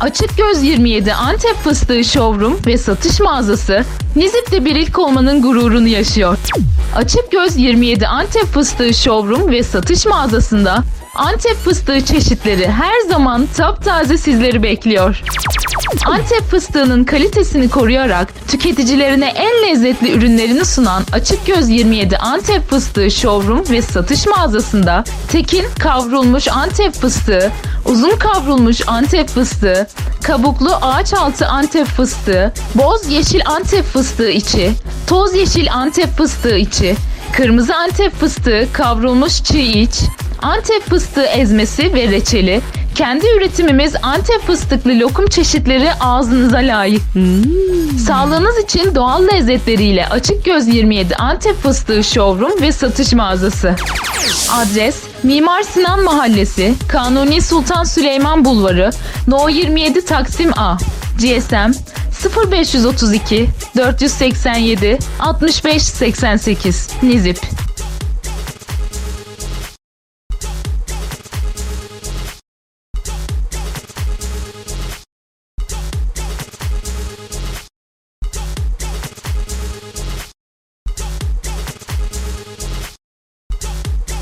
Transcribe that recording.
Açık Göz 27 Antep Fıstığı Showroom ve satış mağazası Nizip'te bir ilk olmanın gururunu yaşıyor. Açık Göz 27 Antep Fıstığı Showroom ve satış mağazasında Antep fıstığı çeşitleri her zaman taptaze sizleri bekliyor. Antep fıstığının kalitesini koruyarak tüketicilerine en lezzetli ürünlerini sunan Açık Göz 27 Antep Fıstığı Showroom ve satış mağazasında tekin kavrulmuş Antep fıstığı, uzun kavrulmuş Antep fıstığı, kabuklu ağaç altı Antep fıstığı, boz yeşil Antep fıstığı içi, toz yeşil Antep fıstığı içi, kırmızı Antep fıstığı kavrulmuş çiğ iç, Antep fıstığı ezmesi ve reçeli, kendi üretimimiz Antep fıstıklı lokum çeşitleri ağzınıza layık. Sağlığınız için doğal lezzetleriyle Açık Göz 27 Antep Fıstığı Showroom ve satış mağazası. Adres Mimar Sinan Mahallesi, Kanuni Sultan Süleyman Bulvarı, No 27 Taksim A. GSM 0532 487 65 88 Nizip